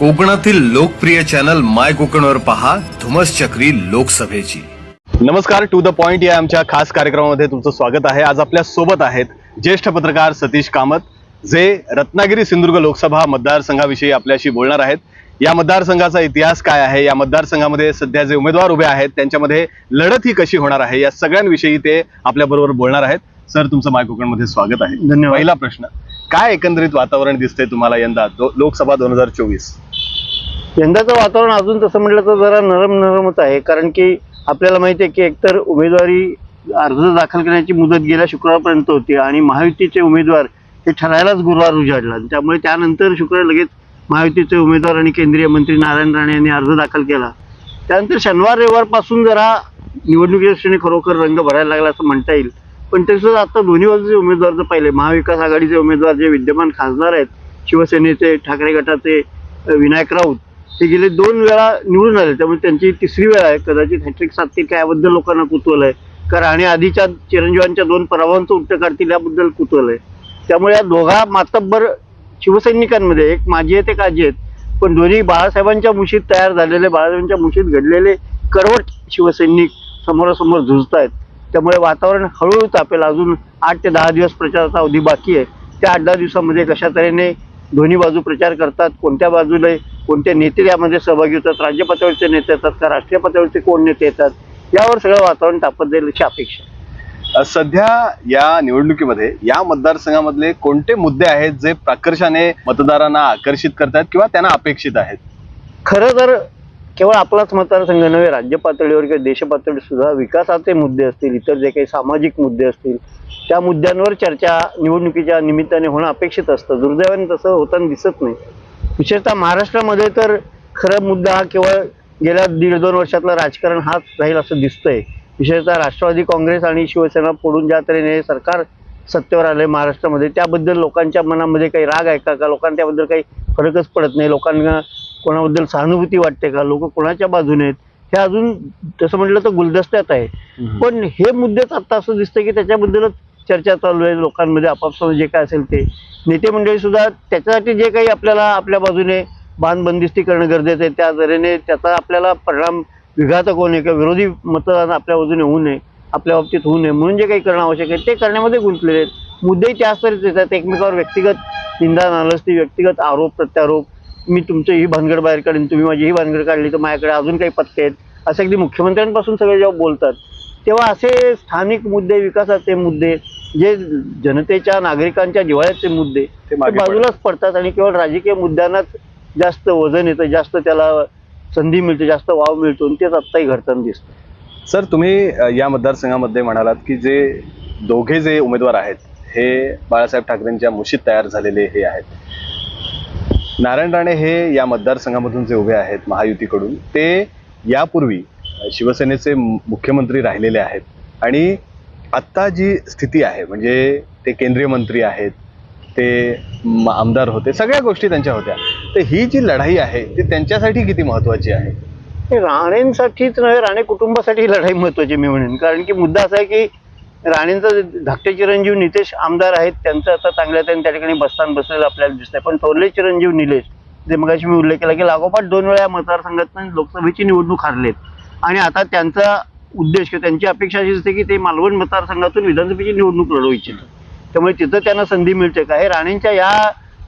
कोकणातील लोकप्रिय चॅनल माय कोकणवर पहा धुमस चक्री लोकसभेची. नमस्कार टू द पॉइंट या आमच्या खास कार्यक्रमामध्ये तुमचं स्वागत आहे. आज आपल्यासोबत आहेत ज्येष्ठ पत्रकार सतीश कामत जे रत्नागिरी सिंधुदुर्ग लोकसभा मतदारसंघाविषयी आपल्याशी बोलणार आहेत. या मतदारसंघाचा इतिहास काय आहे? या मतदारसंघामध्ये सध्या जे उमेदवार उभे आहेत त्यांच्यामध्ये लढत ही कशी होणार आहे? या सगळ्यांविषयी ते आपल्याबरोबर बोलणार आहेत. सर तुमचं माय कोकणमध्ये स्वागत आहे. धन्यवाद. पहिला प्रश्न काय एकंदरित वातावरण दिसतंय तुम्हाला यंदा लोकसभा दोन हजार चोवीस? यंदाचं वातावरण अजून तसं म्हटलं तर जरा नरम नरमच आहे. कारण की आपल्याला माहिती आहे की एकतर उमेदवारी अर्ज दाखल करण्याची मुदत गेल्या शुक्रवारपर्यंत होती आणि महायुतीचे उमेदवार हे ठरायलाच गुरुवार उजाडला. आणि त्यामुळे त्यानंतर शुक्रवार लगेच महायुतीचे उमेदवार आणि केंद्रीय मंत्री नारायण राणे यांनी अर्ज दाखल केला. त्यानंतर शनिवार रविवारपासून जरा निवडणुकीच्या दृष्टीने खरोखर रंग भरायला लागला असं म्हणता येईल. पण तसंच आता दोन्ही बाजूचे उमेदवार जर पाहिले महाविकास आघाडीचे उमेदवार जे विद्यमान खासदार आहेत शिवसेनेचे ठाकरे गटाचे विनायक राऊत ते गेले दोन वेळा निवडून आले त्यामुळे त्यांची तिसरी वेळ आहे. कदाचित हॅट्रिक साधतील काय याबद्दल लोकांना कुतूहल आहे. कारण आणि आधीच्या चिरंजीवांच्या दोन पराभवांचं उलट काढतील याबद्दल कुतूहल आहे. त्यामुळे या दोघा मातब्बर शिवसैनिकांमध्ये एक माझी आहेत एक आजी आहेत पण दोन्ही बाळासाहेबांच्या मुशीत तयार झालेले बाळासाहेबांच्या मुशीत घडलेले करवट शिवसैनिक समोरासमोर झुजत आहेत त्यामुळे वातावरण हळूहळू तापेल. अजून आठ ते दहा दिवस प्रचाराचा अवधी बाकी आहे. त्या आठ दहा दिवसामध्ये कशा तऱ्हेने दोन्ही बाजू प्रचार करतात कोणत्या बाजूला कोणते नेते यामध्ये सहभागी होतात राज्य पातळीचे नेते येतात का राष्ट्रीय पातळीचे कोण नेते येतात यावर सगळं वातावरण तापत जाईल अशी अपेक्षा सध्या या निवडणुकीमध्ये या मतदारसंघामधले कोणते मुद्दे आहेत जे प्राकर्षाने मतदारांना आकर्षित करतात किंवा त्यांना अपेक्षित आहेत? खरं तर केवळ आपलाच मतदारसंघ नव्हे राज्य पातळीवर किंवा देश पातळीवर सुद्धा विकासाचे मुद्दे असतील इतर जे काही सामाजिक मुद्दे असतील त्या मुद्द्यांवर चर्चा निवडणुकीच्या निमित्ताने होणं अपेक्षित असतं. दुर्दैवाने तसं होताना दिसत नाही. विशेषतः महाराष्ट्रामध्ये तर खरा मुद्दा हा केवळ गेल्या दीड दोन वर्षातलं राजकारण हाच राहील असं दिसतंय. विशेषतः राष्ट्रवादी काँग्रेस आणि शिवसेना फोडून ज्या तऱ्हेने सरकार सत्तेवर आलंय महाराष्ट्रामध्ये त्याबद्दल लोकांच्या मनामध्ये काही राग आहे का? का लोकांना त्याबद्दल काही फरकच पडत नाही? लोकांना कोणाबद्दल सहानुभूती वाटते का? लोक कोणाच्या बाजूने आहेत? हे अजून तसं म्हटलं तर गुलदस्त्यात आहे. पण हे मुद्देच आता असं दिसतं की त्याच्याबद्दलच चर्चा चालू आहे लोकांमध्ये आपापसात जे काय असेल ते. नेते मंडळी सुद्धा त्याच्यासाठी जे काही आपल्याला आपल्या बाजूने बांधबंदिस्ती करणं गरजेचं आहे. त्या तऱ्हेने त्याचा आपल्याला परिणाम विघातक होऊ नये किंवा विरोधी मतदान आपल्या बाजूने होऊ नये आपल्या बाबतीत होऊ नये म्हणून जे काही करणं आवश्यक आहे ते करण्यामध्ये गुंतलेले आहेत. मुद्देही त्याच तरीच येतात एकमेकावर व्यक्तिगत निंदा नालस्ती व्यक्तिगत आरोप प्रत्यारोप. मी तुमचं ही भानगड बाहेर काढीन तुम्ही माझी ही भानगड काढली तर माझ्याकडे अजून काही पत्ते आहेत. असं अगदी मुख्यमंत्र्यांपासून सगळे जेव्हा बोलतात तेव्हा असे स्थानिक मुद्दे विकासाचे मुद्दे जे जनतेच्या नागरिकांच्या जिव्हाळ्याचे मुद्दे ते बाजूलाच पडतात आणि केवळ राजकीय मुद्द्यांनाच जास्त वजन येतं जास्त त्याला संधी मिळते जास्त वाव मिळतो आणि तेच आत्ताही घडताना दिसतं. सर तुम्ही या मतदारसंघामध्ये म्हणालात की जे दोघे जे उमेदवार आहेत हे बाळासाहेब ठाकरेंच्या मुशीत तयार झालेले हे आहेत. नारायण राणे हे या मतदारसंघामधून जे उभे आहेत महायुतीकडून ते यापूर्वी शिवसेनेचे मुख्यमंत्री राहिलेले आहेत. आणि आत्ता जी स्थिती आहे म्हणजे ते केंद्रीय मंत्री आहेत ते आमदार होते सगळ्या गोष्टी त्यांच्या होत्या. तर ही जी लढाई आहे ती त्यांच्यासाठी किती महत्वाची आहे? हे राणेंसाठीच नव्हे राणे कुटुंबासाठी ही लढाई महत्वाची मी म्हणेन. कारण की मुद्दा असा आहे की राणेंचा धाकटे चिरंजीव नितेश आमदार आहेत त्यांचं आता चांगल्या त्यांनी त्या ठिकाणी बसताना बसलेलं आपल्याला दिसतंय. पण थोरले चिरंजीव निलेश जे मगाशी मी उल्लेख केला की लागोपाठ दोन वेळा मतदारसंघातून मतदारसंघात लोकसभेची निवडणूक हारलेत. आणि आता त्यांचा उद्देश किंवा त्यांची अपेक्षा अशी असते की ते मालवण मतदारसंघातून विधानसभेची निवडणूक लढवू इच्छितात. त्यामुळे तिथं त्यांना संधी मिळते का? हे राणेंच्या या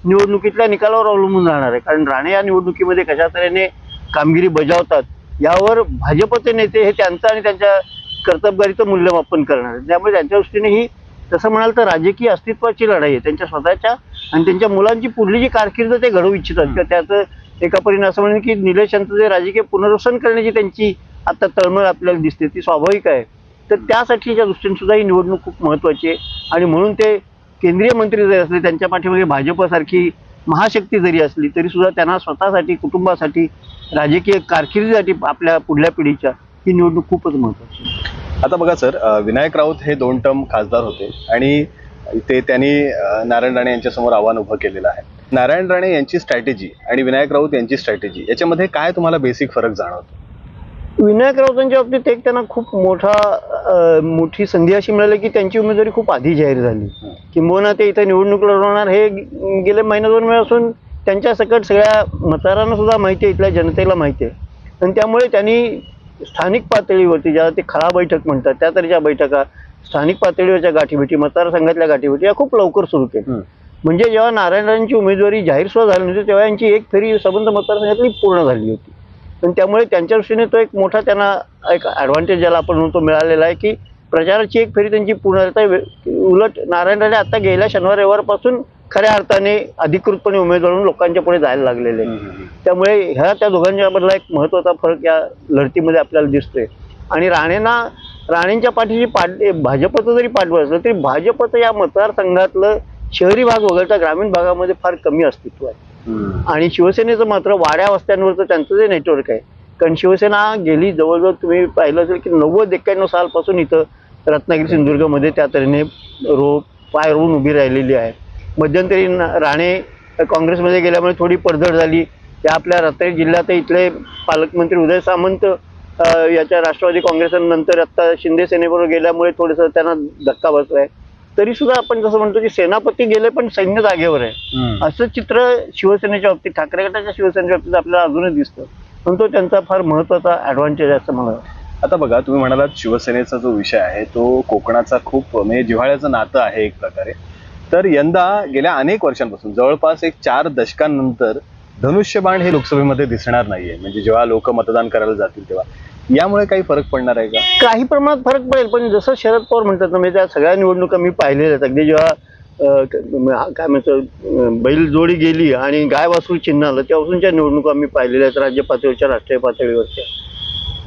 निवडणुकीतल्या निकालावर अवलंबून राहणार आहे. कारण राणे या निवडणुकीमध्ये कशा तऱ्हेने कामगिरी बजावतात यावर भाजपचे नेते हे त्यांचं आणि त्यांच्या कर्तबगारीचं मूल्यमापन करणार आहेत. त्यामुळे त्यांच्या दृष्टीने ही तसं म्हणाल तर राजकीय अस्तित्वाची लढाई आहे. त्यांच्या स्वतःच्या आणि त्यांच्या मुलांची पुढली जी कारकीर्द ते घडवू इच्छितात. किंवा त्याचं एका परीने असं म्हणेन की निलेश यांचं जे राजकीय पुनर्वसन करण्याची त्यांची आता तळमळ आपल्याला दिसते ती स्वाभाविक आहे. तर त्यासाठीच्या दृष्टीने सुद्धा ही निवडणूक खूप महत्त्वाची आहे. आणि म्हणून ते केंद्रीय मंत्री जरी असले त्यांच्या पाठीमागे भाजपसारखी महाशक्ती जरी असली तरी सुद्धा त्यांना स्वतःसाठी कुटुंबासाठी राजकीय कारकिर्दीसाठी आपल्या पुढल्या पिढीच्या ही निवडणूक खूपच महत्त्वाची. आता बघा सर विनायक राऊत हे दोन टर्म खासदार होते आणि ते त्यांनी नारायण राणे यांच्यासमोर आव्हान उभं केलेलं आहे. नारायण राणे यांची स्ट्रॅटेजी आणि विनायक राऊत यांची स्ट्रॅटेजी याच्यामध्ये काय तुम्हाला बेसिक फरक जाणवतो? विनायक राऊतांच्या बाबतीत एक त्यांना खूप मोठा मोठी संधी अशी मिळाली की त्यांची उमेदवारी खूप आधी जाहीर झाली. किंबहुना ते इथं निवडणूक लढवणार हे गेले महिना दोन वेळापासून त्यांच्या सकट सगळ्या मतदारांना सुद्धा माहिती आहे इथल्या जनतेला माहिती आहे. आणि त्यामुळे त्यांनी स्थानिक पातळीवरती ज्याला ते खळा बैठक म्हणतात त्या तऱ्हेच्या बैठका स्थानिक पातळीवरच्या गाठीभेटी मतदारसंघातल्या गाठीभेटी या खूप लवकर सुरू केल्या. म्हणजे जेव्हा नारायणरावांची उमेदवारी जाहीर सुद्धा झाली नव्हती तेव्हा यांची एक फेरी संबंध मतदारसंघातली पूर्ण झाली होती. आणि त्यामुळे त्यांच्या दृष्टीने तो एक मोठा त्यांना एक ॲडव्हान्टेज ज्याला आपण म्हणतो मिळालेला आहे की प्रचाराची एक फेरी त्यांची पूर्ण झाली तर उलट नारायण राणे आता गेल्या शनिवार रविवारपासून खऱ्या अर्थाने अधिकृतपणे उमेदवार म्हणून लोकांच्या पुढे जायला लागलेले. त्यामुळे ह्या त्या दोघांच्या मधला एक महत्त्वाचा फरक या लढतीमध्ये आपल्याला दिसतोय. आणि राणेंना राणेंच्या पाठीची पाठ भाजपचं जरी पाठबळ असलं तरी भाजपचं या मतदारसंघातलं शहरी भाग वगळता ग्रामीण भागामध्ये फार कमी अस्तित्व आहे. आणि शिवसेनेचं मात्र वाड्या वस्त्यांवरचं त्यांचं जे नेटवर्क आहे कारण शिवसेना गेली जवळजवळ तुम्ही पाहिलं असेल की नव्वद एक्क्याण्णव सालपासून इथं रत्नागिरी सिंधुदुर्गमध्ये त्या तऱ्हेने रो पाय रोवून उभी राहिलेली आहे. मध्यंतरी राणे काँग्रेसमध्ये गेल्यामुळे थोडी पडझड झाली. त्या आपल्या रत्नागिरी जिल्ह्यात इथले पालकमंत्री उदय सामंत याच्या राष्ट्रवादी काँग्रेसनंतर आता शिंदे सेनेबरोबर गेल्यामुळे थोडंसं त्यांना धक्का बसलाय. तरी सुद्धा आपण जसं म्हणतो की सेनापती गेले पण सैन्य जागेवर आहे. असं चित्र शिवसेनेच्या बाबतीत ठाकरे गटाच्या शिवसेनेच्या बाबतीत आपल्याला अजूनच दिसतं. पण तो त्यांचा फार महत्त्वाचा ऍडव्हान्टेज आहे असं मला. आता बघा तुम्ही म्हणालात शिवसेनेचा जो विषय आहे तो कोकणाचा खूप म्हणजे जिव्हाळ्याचं नातं आहे एक प्रकारे. तर यंदा गेल्या अनेक वर्षांपासून जवळपास एक चार दशकांनंतर धनुष्यबाण हे लोकसभेमध्ये दिसणार नाहीये. म्हणजे जेव्हा लोक मतदान करायला जातील तेव्हा. यामुळे काही फरक पडणार आहे का? काही प्रमाणात फरक पडेल पण जसं शरद पवार म्हणतात ना म्हणजे त्या सगळ्या निवडणुका मी पाहिलेल्या आहेत. अगदी जेव्हा अं, काय म्हणतो बैल जोडी गेली आणि गाय वासरू चिन्ह आलं तेव्हापासूनच्या निवडणुका मी पाहिलेल्या आहेत राज्य पातळीवरच्या राष्ट्रीय पातळीवरच्या.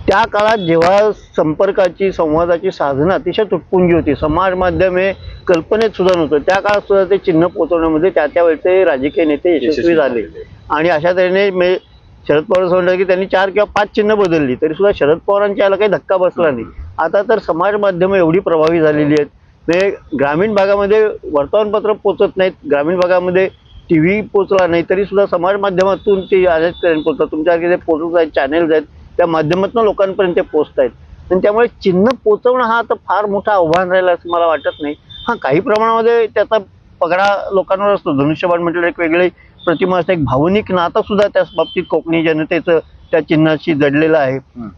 त्या काळात जेव्हा संपर्काची संवादाची साधनं अतिशय तुटपुंजी होती. समाज माध्यमे कल्पनेत सुद्धा नव्हतं. त्या काळात सुद्धा ते चिन्ह पोहोचवण्यामध्ये त्या त्या वेळचे राजकीय नेते यशस्वी झाले. आणि अशा तऱ्हेने मे शरद पवार असं म्हणतात की त्यांनी चार किंवा पाच चिन्ह बदलली तरी सुद्धा शरद पवारांच्या याला काही धक्का बसला नाही. आता तर समाज माध्यमं एवढी प्रभावी झालेली आहेत. म्हणजे ग्रामीण भागामध्ये वर्तमानपत्र पोचत नाहीत ग्रामीण भागामध्ये टी व्ही पोचला नाही तरी सुद्धा समाज माध्यमातून ते आजपर्यंत पोचतात. तुमच्यासारखे जे पोर्टल्स आहेत चॅनेल्स आहेत त्या माध्यमातून लोकांपर्यंत ते पोचत आहेत. आणि त्यामुळे चिन्ह पोचवणं हा आता फार मोठं आव्हान राहिलं असं मला वाटत नाही. हां काही प्रमाणामध्ये त्याचा पगडा लोकांवर असतो. धनुष्यबाण म्हटलं एक वेगळी प्रतिमा असते. एक भावनिक नातं सुद्धा त्या बाबतीत कोकणी जनतेचं त्या चिन्हाशी जडलेलं आहे.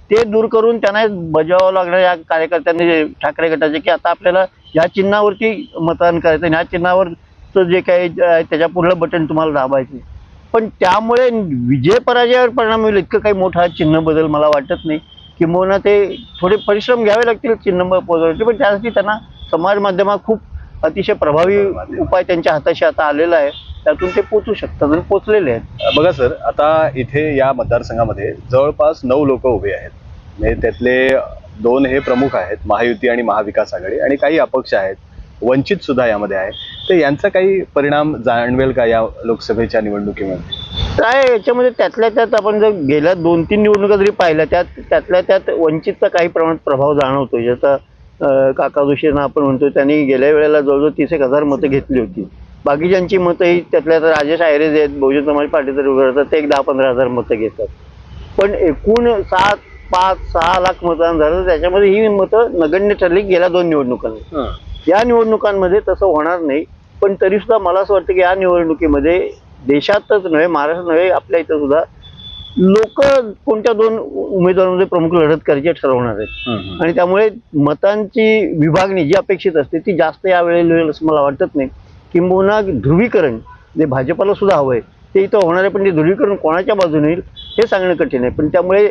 ते दूर करून त्यांना बजावावं लागणार या कार्यकर्त्यांनी ठाकरे गटाचे की आता आपल्याला या चिन्हावरती मतदान करायचं आणि या चिन्हावरचं जे काही त्याच्या पुढलं बटन तुम्हाला दाबायचं. पण त्यामुळे विजय पराजयावर परिणाम होईल इतकं काही मोठा चिन्ह बदल मला वाटत नाही. किंबहुना ते थोडे परिश्रम घ्यावे लागतील चिन्ह पोहोचवायचे पण त्यासाठी त्यांना समाज माध्यमात खूप अतिशय प्रभावी उपाय त्यांच्या हाताशी आता आलेला आहे. त्यातून ते पोचू शकतात आणि पोचलेले आहेत. बघा सर आता इथे या मतदारसंघामध्ये जवळपास नऊ लोक उभे आहेत. म्हणजे त्यातले दोन हे प्रमुख आहेत महायुती आणि महाविकास आघाडी आणि काही अपक्ष आहेत. वंचित सुद्धा यामध्ये आहे. तर यांचा काही परिणाम जाणवेल का या लोकसभेच्या निवडणुकीमध्ये? काय याच्यामध्ये त्यातल्या त्यात आपण जर गेल्या दोन तीन निवडणुका जरी पाहिल्या त्यात त्यातल्या त्यात वंचितचा काही प्रमाणात प्रभाव जाणवतो ज्याचा काका जोशींना आपण म्हणतो त्यांनी गेल्या वेळेला जवळजवळ तीस एक हजार मतं घेतली होती. बाकीच्यांची मतं ही त्यातल्या त्यात राजेश आयरे जे आहेत बहुजन समाज पार्टी जर उभे राहतात ते एक दहा पंधरा हजार मतं घेतात. पण एकूण सात पाच सहा लाख मतदान झालं तर त्याच्यामध्ये ही मतं नगण्य ठरली गेल्या दोन निवडणुकांमध्ये. या निवडणुकांमध्ये तसं होणार नाही पण तरी सुद्धा मला असं वाटतं की या निवडणुकीमध्ये देशातच नव्हे महाराष्ट्रात नव्हे आपल्या इथं सुद्धा लोक कोणत्या दोन उमेदवारांमध्ये प्रमुख लढत करायची ठरवणार आहेत. आणि त्यामुळे मतांची विभागणी जी अपेक्षित असते ती जास्त यावेळी होईल असं मला वाटत नाही. किंबहुना ध्रुवीकरण जे भाजपाला सुद्धा हवं आहे ते इथं होणार आहे पण ते ध्रुवीकरण कोणाच्या बाजूने येईल हे सांगणं कठीण आहे. पण त्यामुळे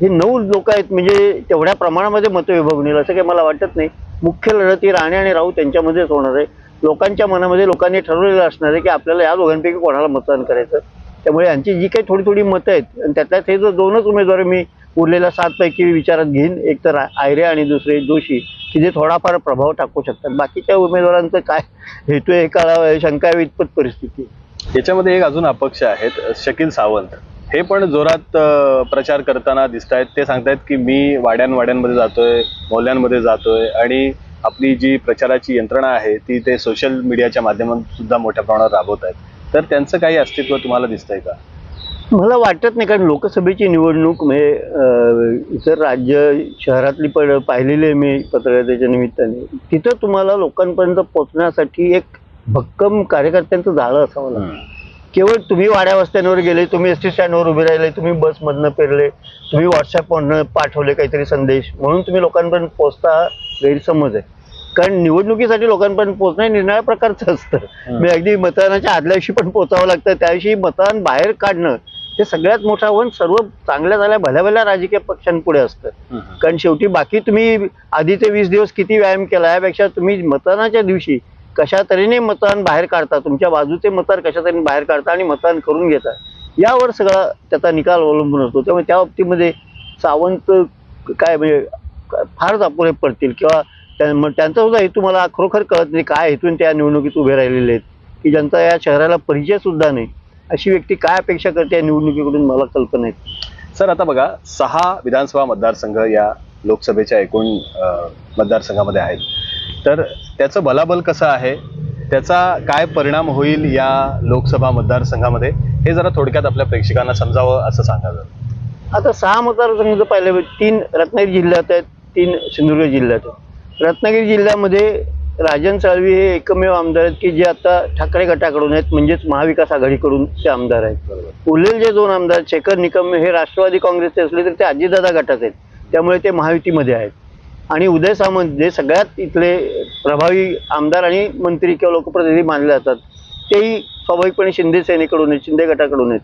हे नऊ लोक आहेत म्हणजे तेवढ्या प्रमाणामध्ये मतं विभागून येईल असं काही मला वाटत नाही. मुख्य लढत ही राणे आणि राऊत यांच्यामध्येच होणार आहे. लोकांच्या मनामध्ये लोकांनी ठरवलेलं असणार आहे की आपल्याला या दोघांपैकी कोणाला मतदान करायचं त्यामुळे यांची जी काही थोडी थोडी मतं आहेत आणि त्यातल्यात हे जर दोनच उमेदवार मी उरलेल्या सातपैकी विचारात घेईन. एक तर आयरे आणि दुसरे जोशी की जे थोडाफार प्रभाव टाकू शकतात. बाकीच्या उमेदवारांचं काय हेतू हे काळा शंका यावी इतपत परिस्थिती याच्यामध्ये एक अजून अपक्ष आहेत शकील सावंत. हे पण जोरात प्रचार करताना दिसत आहेत ते सांगतायत की मी वाड्यांवाड्यांमध्ये जातोय मौल्यांमध्ये जातोय आणि आपली जी प्रचाराची यंत्रणा आहे ती ते सोशल मीडियाच्या माध्यमातून सुद्धा मोठ्या प्रमाणात राबवत आहेत तर त्यांचं काही अस्तित्व तुम्हाला दिसतंय का? मला वाटत नाही कारण लोकसभेची निवडणूक म्हणजे इतर राज्य शहरातली पण पाहिलेली आहे मी पत्रकारितेच्या निमित्ताने. तिथं तुम्हाला लोकांपर्यंत पोहोचण्यासाठी एक भक्कम कार्यकर्त्यांचं जाळं असावं लागतं केवळ तुम्ही वाड्या वस्त्यांवर गेले तुम्ही एस टी स्टँडवर उभे राहिले तुम्ही बसमधनं पेरले तुम्ही व्हॉट्सअपवरनं पाठवले काहीतरी संदेश म्हणून तुम्ही लोकांपर्यंत पोहोचता हा गैरसमज आहे. कारण निवडणुकीसाठी लोकांपर्यंत पोहोचणं निरनिळ्या प्रकारचं असतं. मी अगदी मतदानाच्या आदल्या दिवशी पण पोचावं लागतं. त्याविषयी मतदान बाहेर काढणं हे सगळ्यात मोठं आव्हान. सर्व चांगल्या झाल्या भल्या भल्या राजकीय पक्षांपुढे असतं. कारण शेवटी बाकी तुम्ही आधीचे वीस दिवस किती व्यायाम केला यापेक्षा तुम्ही मतदानाच्या दिवशी कशा तऱ्हेने मतदान बाहेर काढता तुमच्या बाजूचे मतदार कशा तऱ्हेने बाहेर काढता आणि मतदान करून घेता यावर सगळा त्याचा निकाल अवलंबून असतो. त्यामुळे त्या बाबतीमध्ये सावंत काय म्हणजे फारच अपुरे पडतील किंवा मग त्यांचा सुद्धा हेतू मला खरोखर कळत नाही काय हेतून त्या निवडणुकीत उभे राहिलेले आहेत. की ज्यांचा या शहराला परिचय सुद्धा नाही. अशी व्यक्ती काय अपेक्षा करते या निवडणुकीकडून मला कल्पना आहे. सर आता बघा सहा विधानसभा मतदारसंघ या लोकसभेच्या एकूण मतदारसंघामध्ये आहेत. तर त्याचं बलाबल कसं आहे? त्याचा काय परिणाम होईल या लोकसभा मतदारसंघामध्ये? हे जरा थोडक्यात आपल्या प्रेक्षकांना समजावं असं सांगावं आता सहा मतदारसंघ जर पाहिले तीन रत्नागिरी जिल्ह्यात आहेत तीन सिंधुदुर्ग जिल्ह्यात आहेत. रत्नागिरी जिल्ह्यामध्ये राजन साळवी हे एकमेव आमदार आहेत की जे आता ठाकरे गटाकडून आहेत म्हणजेच महाविकास आघाडीकडून ते आमदार आहेत. उरलेले जे दोन आमदार शेखर निकम हे राष्ट्रवादी काँग्रेसचे असले तर ते अजितदादा गटात आहेत. त्यामुळे ते महायुतीमध्ये आहेत. आणि उदय सामंत जे सगळ्यात इथले प्रभावी आमदार आणि मंत्री किंवा लोकप्रतिनिधी मानले जातात तेही स्वाभाविकपणे शिंदे सेनेकडून आहेत शिंदे गटाकडून आहेत.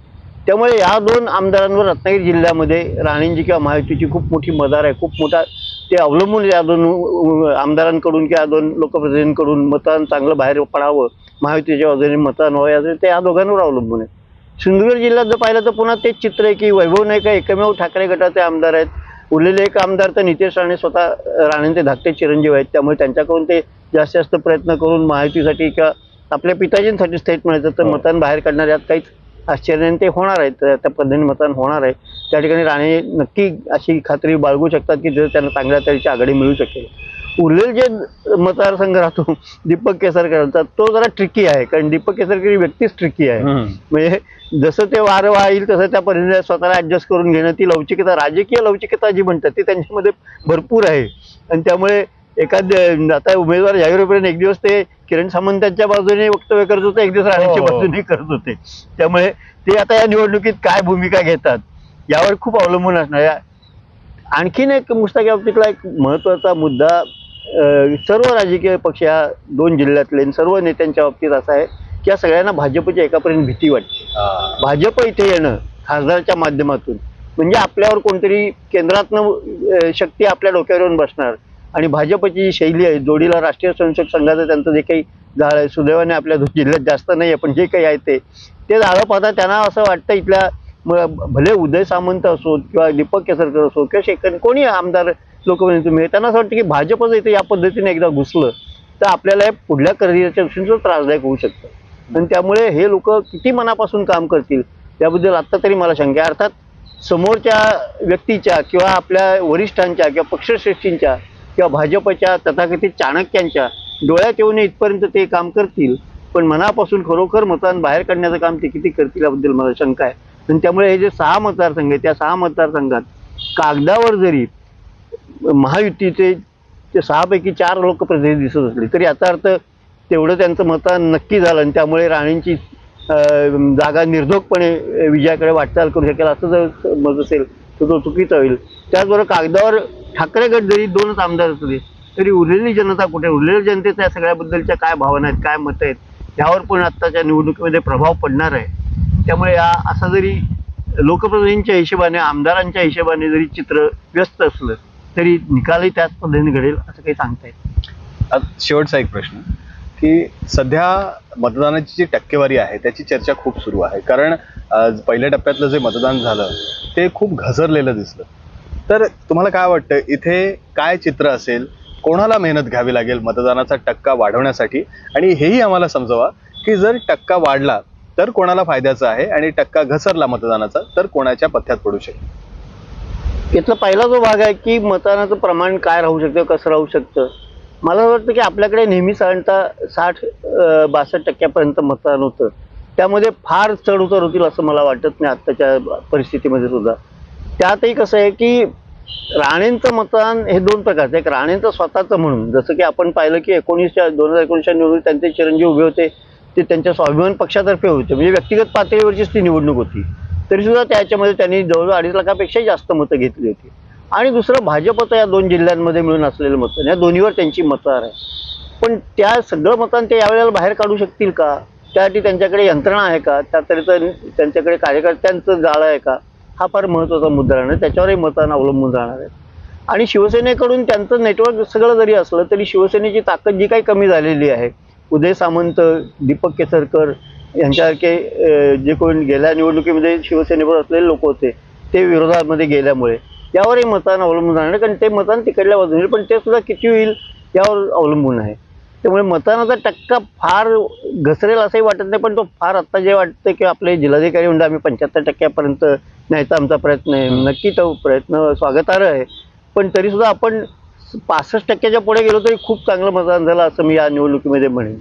त्यामुळे या दोन आमदारांवर रत्नागिरी जिल्ह्यामध्ये राणेंची किंवा महायुतीची खूप मोठी मदार आहे खूप मोठा ते अवलंबून या दोन आमदारांकडून किंवा दोन लोकप्रतिनिधींकडून मतदान चांगलं बाहेर पडावं महायुतीच्या बाजूने मतदान व्हावं याचं ते या दोघांवर अवलंबून आहे सिंधुदुर्ग जिल्ह्यात जर पाहिलं तर पुन्हा तेच चित्र आहे की वैभव नाईक एकमेव ठाकरे गटाचे आमदार आहेत. उरलेले एक आमदार तर नितेश राणे स्वतः राणेंचे धाकटे चिरंजीव आहेत. त्यामुळे त्यांच्याकडून ते जास्तीत जास्त प्रयत्न करून महायुतीसाठी किंवा आपल्या पिताजींसाठी थेट म्हणायचं तर हो. मतदान बाहेर काढणार यात काहीच आश्चर्य नाही. ते होणार आहेत त्या पद्धतीने मतदान होणार आहे. त्या ठिकाणी राणे नक्की अशी खात्री बाळगू शकतात की जर त्यांना चांगल्या तऱ्हेची आघाडी मिळू शकेल. उरलेले जे मतदारसंघ राहतो दीपक केसरकरांचा तो जरा ट्रिकी आहे. कारण दीपक केसरकर ही व्यक्तीच ट्रिकी आहे. म्हणजे जसं ते वारं वाईल तसं त्या पद्धतीने स्वतःला ऍडजस्ट करून घेणं ती लवचिकता राजकीय लवचिकता जी म्हणतात ती त्यांच्यामध्ये भरपूर आहे. आणि त्यामुळे एखाद आता उमेदवार जाहीर होईपर्यंत एक दिवस ते किरण सामंतांच्या बाजूने वक्तव्य करत होते एक दिवस राणेच्या हो, हो. बाजूने करत होते. त्यामुळे ते आता या निवडणुकीत काय भूमिका घेतात यावर खूप अवलंबून असणार. आणखीन एक मुस्ताक या बाबतीतला एक महत्त्वाचा मुद्दा अं, सर्व राजकीय पक्ष या दोन जिल्ह्यातले आणि सर्व नेत्यांच्या बाबतीत असा आहे की या सगळ्यांना भाजपच्या एकापर्यंत भीती वाटते. भाजप इथे येणं खासदारच्या माध्यमातून म्हणजे आपल्यावर कोणतरी केंद्रातनं अं, शक्ती आपल्या डोक्यावर येऊन बसणार. आणि भाजपची जी शैली आहे जोडीला राष्ट्रीय स्वयंसेवक संघाचं त्यांचं जे काही झाड आहे सुदैवाने आपल्या जिल्ह्यात जास्त नाही आहे पण जे काही आहे ते. ते झाडं पाहता त्यांना असं वाटतं इथल्या भले उदय सामंत असो किंवा दीपक केसरकर असो किंवा शेखर कोणी आमदार लोकप्रतिनिधी तुम्ही त्यांना असं वाटतं की भाजपच इथे या पद्धतीने एकदा घुसलं तर आपल्याला हे पुढल्या करिअरच्या दृष्टीनं त्रासदायक होऊ शकतं. आणि त्यामुळे हे लोक किती मनापासून काम करतील त्याबद्दल आत्ता तरी मला शंका आहे. अर्थात समोरच्या व्यक्तीच्या किंवा आपल्या वरिष्ठांच्या किंवा पक्षश्रेष्ठींच्या किंवा भाजपच्या तथाकथित चाणक्यांच्या डोळ्यात येऊन इथपर्यंत ते काम करतील पण मनापासून खरोखर मतदान बाहेर काढण्याचं काम ते किती करतील याबद्दल मला शंका आहे. आणि त्यामुळे हे जे सहा मतदारसंघ आहेत त्या सहा मतदारसंघात कागदावर जरी महायुतीचे ते सहापैकी चार लोकप्रतिनिधी दिसत असले तरी याचा अर्थ तेवढं त्यांचं मतदान नक्की झालं आणि त्यामुळे राणेंची जागा निर्धोकपणे विजयाकडे वाटचाल करू शकेल असं जर मत असेल तर तो चुकीचा होईल. त्याचबरोबर कागदावर ठाकरे गट जरी दोनच आमदार असले तरी उरलेली जनता कुठे? उरलेल्या जनतेच्या सगळ्याबद्दलच्या काय भावना आहेत काय मतं आहेत? यावर पण आत्ताच्या निवडणुकीमध्ये प्रभाव पडणार आहे. त्यामुळे या असा जरी लोकप्रतिनिधींच्या हिशोबाने आमदारांच्या हिशोबाने जरी चित्र व्यस्त असलं तरी निकालही त्याच पद्धतीने घडेल असं काही सांगता येत शेवटचा एक प्रश्न की सध्या मतदानाची जी टक्केवारी आहे त्याची चर्चा खूप सुरू आहे. कारण पहिल्या टप्प्यातलं जे मतदान झालं ते खूप घसरलेलं दिसलं. तर तुम्हाला काय वाटतं इथे काय चित्र असेल? कोणाला मेहनत घ्यावी लागेल मतदानाचा टक्का वाढवण्यासाठी? आणि हेही आम्हाला समजवा की जर टक्का वाढला तर कोणाला फायद्याचा आहे? आणि टक्का घसरला मतदानाचा तर कोणाच्या पथ्यात पडू शकेल यातला पहिला जो भाग आहे की मतदानाचं प्रमाण काय राहू शकतं कसं राहू शकतं? मला असं वाटतं की आपल्याकडे नेहमी साधारणतः साठ बासष्ट टक्क्यापर्यंत मतदान होतं. त्यामध्ये फार चढ उतर होतील असं मला वाटत नाही आत्ताच्या परिस्थितीमध्ये सुद्धा. त्यातही कसं आहे की राणेंचं मतदान हे दोन प्रकारचं एक राणेंचं स्वतःचं म्हणून जसं की आपण पाहिलं की एकोणीसच्या दोन हजार एकोणीसच्या निवडणूक त्यांचे चिरंजीव उभे होते ते त्यांच्या स्वाभिमान पक्षातर्फे होते. म्हणजे व्यक्तिगत पातळीवरचीच ती निवडणूक होती. तरीसुद्धा त्याच्यामध्ये त्यांनी जवळजवळ अडीच लाखापेक्षाही जास्त मतं घेतली होती. आणि दुसरं भाजपचं या दोन जिल्ह्यांमध्ये मिळून असलेलं मतं या दोन्हीवर त्यांची मतं आहे. पण त्या सगळं मतदान ते यावेळेला बाहेर काढू शकतील का? त्यासाठी त्यांच्याकडे यंत्रणा आहे का? त्या तऱ्हेचं त्यांच्याकडे कार्यकर्त्यांचं जाळं आहे का? हा फार महत्त्वाचा मुद्दा राहणार. त्याच्यावरही मतांना अवलंबून राहणार आहे. आणि शिवसेनेकडून त्यांचं नेटवर्क सगळं जरी असलं तरी शिवसेनेची ताकद जी काही कमी झालेली आहे उदय सामंत दीपक केसरकर यांच्यासारखे जे कोण गेल्या निवडणुकीमध्ये शिवसेनेवर असलेले लोक होते ते विरोधामध्ये गेल्यामुळे यावरही मतांना अवलंबून राहणार कारण ते मतांना तिकडल्या बाजूने पण ते सुद्धा किती होईल यावर अवलंबून आहे. त्यामुळे मतदानाचा टक्का फार घसरेल असंही वाटत नाही पण तो फार आत्ता जे वाटतं की आपले जिल्हाधिकारी म्हणजे आम्ही पंच्याहत्तर टक्क्यापर्यंत न्यायचा आमचा प्रयत्न आहे. नक्की तो प्रयत्न स्वागतार्ह आहे. पण तरीसुद्धा आपण पासष्ट टक्क्याच्या पुढे गेलो तरी खूप चांगलं मतदान झालं असं मी या निवडणुकीमध्ये म्हणेन.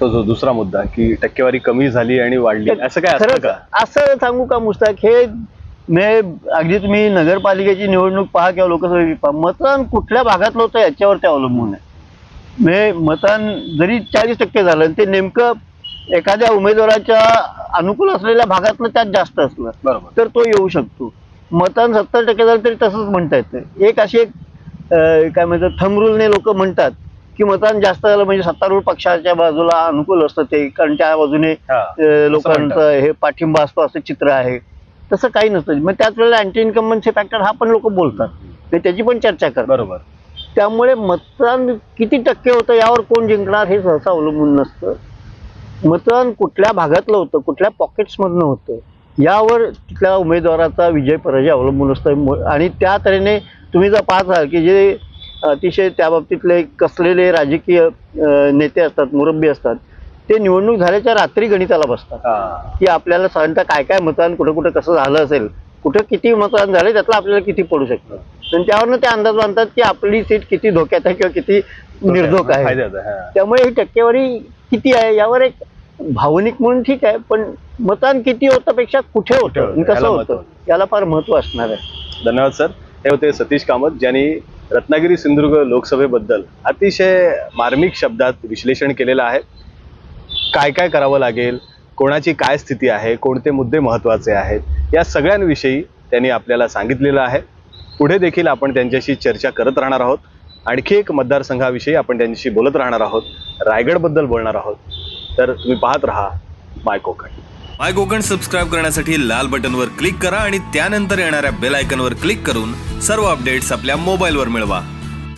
तो जो दुसरा मुद्दा की टक्केवारी कमी झाली आणि वाढली असं काय खरंच का? असं सांगू का मुस्ताक? हे मे अगदी तुम्ही नगरपालिकेची निवडणूक पहा किंवा लोकसभेची पहा मतदान कुठल्या भागातलं होतं याच्यावर ते अवलंबून आहे. म्हणजे मतदान जरी चाळीस टक्के झालं ते नेमकं एखाद्या उमेदवाराच्या अनुकूल असलेल्या भागातलं त्यात जास्त असलं बरोबर. तर तो येऊ शकतो. मतदान सत्तर टक्के झालं तरी तसंच म्हणता येतं. एक अशी एक अं, काय म्हणतात थंब रूलने लोक म्हणतात की मतदान जास्त झालं म्हणजे सत्तारूढ पक्षाच्या बाजूला अनुकूल असतं ते कारण त्या बाजूने हा, अं, लोकांचं हे पाठिंबा असतो असं चित्र आहे. तसं काही नसतं. मग त्याच वेळेला अँटी इन्कम्बन्सी फॅक्टर हा पण लोक बोलतात. ते त्याची पण चर्चा करतात. बरोबर. त्यामुळे मतदान किती टक्के होतं यावर कोण जिंकणार हे सहसा अवलंबून नसतं. मतदान कुठल्या भागातलं होतं कुठल्या पॉकेट्समधनं होतं यावर तिथल्या उमेदवाराचा विजय पराजय अवलंबून असतं आणि त्या तऱ्हेने तुम्ही जर पाहत आहात की जे अतिशय त्या बाबतीतले कसलेले राजकीय नेते असतात मुरब्बी असतात ते निवडणूक झाल्याच्या रात्री गणिताला बसतात. हा. की आपल्याला साधारणतः काय काय मतदान कुठं कुठं कसं झालं असेल कुठं किती मतदान झाले त्यातलं आपल्याला किती पडू शकतं? आणि त्यावरनं ते अंदाज बांधतात की आपली सीट किती धोक्यात आहे किंवा किती निर्धोक आहे. त्यामुळे ही टक्केवारी किती आहे यावर एक भावनिक म्हणून ठीक आहे पण मतदान किती होतं? पेक्षा कुठे होतं? कसं होतं. याला फार महत्त्व असणार आहे. धन्यवाद सर. हे होते सतीश कामत ज्यांनी रत्नागिरी सिंधुदुर्ग लोकसभेबद्दल अतिशय मार्मिक शब्दात विश्लेषण केलेलं आहे. काय काय करावं लागेल? कोणाची काय स्थिती आहे? कोणते मुद्दे महत्त्वाचे आहेत? या सगळ्यांविषयी त्यांनी आपल्याला सांगितलेलं आहे. पुढे देखील आपण त्यांच्याशी चर्चा करत राहणार आहोत. आणखी एक मतदारसंघाविषयी आपण त्यांच्याशी बोलत राहणार आहोत. रायगडबद्दल बोलणार आहोत. तर तुम्ही पाहत राहा my Konkan. My Konkan subscribe करण्यासाठी लाल बटनवर क्लिक करा आणि त्यानंतर येणाऱ्या बेल आयकनवर क्लिक करून सर्व अपडेट्स आपल्या मोबाईलवर मिळवा.